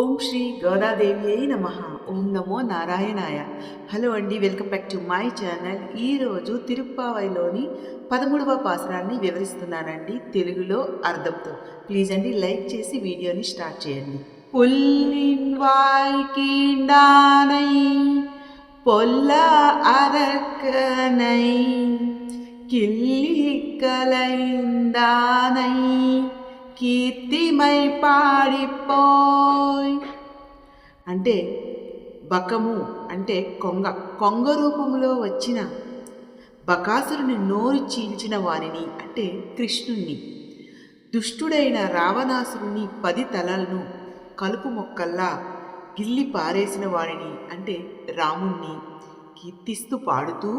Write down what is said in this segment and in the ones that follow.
ఓం శ్రీ గోదాదేవి అయి నమ. ఓం నమో నారాయణాయ. హలో అండి welcome back to my channel. ఈరోజు తిరుప్పావైలోని పదమూడవ పాసరాన్ని వివరిస్తున్నానండి తెలుగులో అర్థంతో. ప్లీజ్ అండి లైక్ చేసి వీడియోని స్టార్ట్ చేయండి. పుల్లిన్ పొల్ల అరకనై కిల్లి కలైందానై కీర్తిమై పాడిపోయ్ అంటే బకము అంటే కొంగ. కొంగ రూపంలో వచ్చిన బకాసురుని నోరు చీల్చిన వారిని అంటే కృష్ణుణ్ణి. దుష్టుడైన రావణాసురుని పది తలలను కలుపు మొక్కల్లా గిల్లి పారేసిన వాడిని అంటే రాముణ్ణి. కీర్తిస్తూ పాడుతూ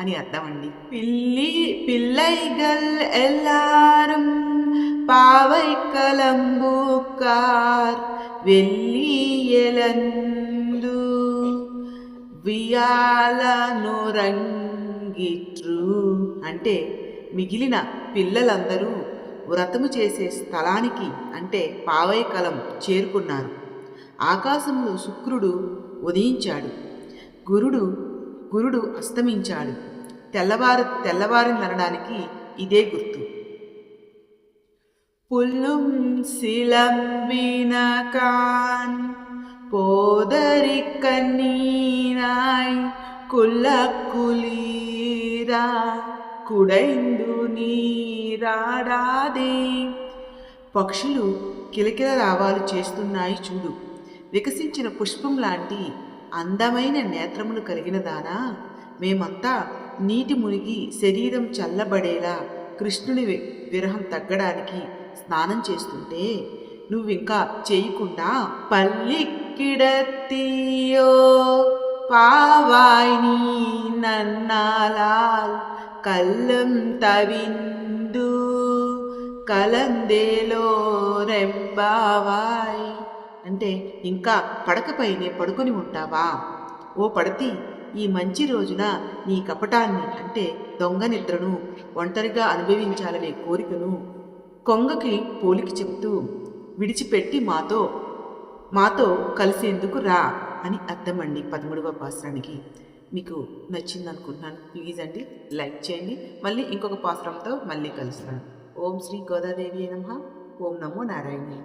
అని అర్థమండి. పిల్లి పిల్లైగల్ ఎల్లారం பாவை கலம்பூக்கார் వెల్లియలందు వియాలనురంగిట్రు అంటే మిగిలిన పిల్లలందరూ వ్రతము చేసే స్థలానికి అంటే పావైకలం చేరుకున్నారు ఆకాశంలో శుక్రుడు ఉదయించాడు గురుడు గురుడు అస్తమించాడు తెల్లవారు తెల్లవారిందనడానికి ఇదే గుర్తు புல்லும் சிலம்பினகான் போதரி கண்ணீராய் குள்ள குளீரா కుడైందు నీరాడాదే పక్షులు కిలకిల రావాలు చేస్తున్నాయి చూడు వికసించిన పుష్పం లాంటి అందమైన నేత్రములు కలిగిన దానా మేమంతా నీటి మునిగి శరీరం చల్లబడేలా కృష్ణుని విరహం తగ్గడానికి స్నానం చేస్తుంటే నువ్వింకా చేయకుండా పల్లిక్కిడతీయో పావాయ్ నీ నన్నాలాల్ కల్లం తవిందు. కలందేలో రెబ్బావాయ్ అంటే ఇంకా పడకపైనే పడుకొని ఉంటావా? ఓ పడతి ఈ మంచి రోజున నీ కపటాన్ని అంటే దొంగ నిద్రను ఒంటరిగా అనుభవించాలనే కోరికను కొంగకి పోలికి చెప్తూ విడిచిపెట్టి మాతో మాతో కలిసేందుకు రా అని అర్థమండి పదమూడవ పాసరానికి. మీకు నచ్చింది అనుకుంటున్నాను ప్లీజ్ అండి లైక్ చేయండి. మళ్ళీ ఇంకొక పాసరంతో మళ్ళీ కలుస్తాను. ఓం శ్రీ గోదాదేవి నమ. ఓం నమో నారాయణ.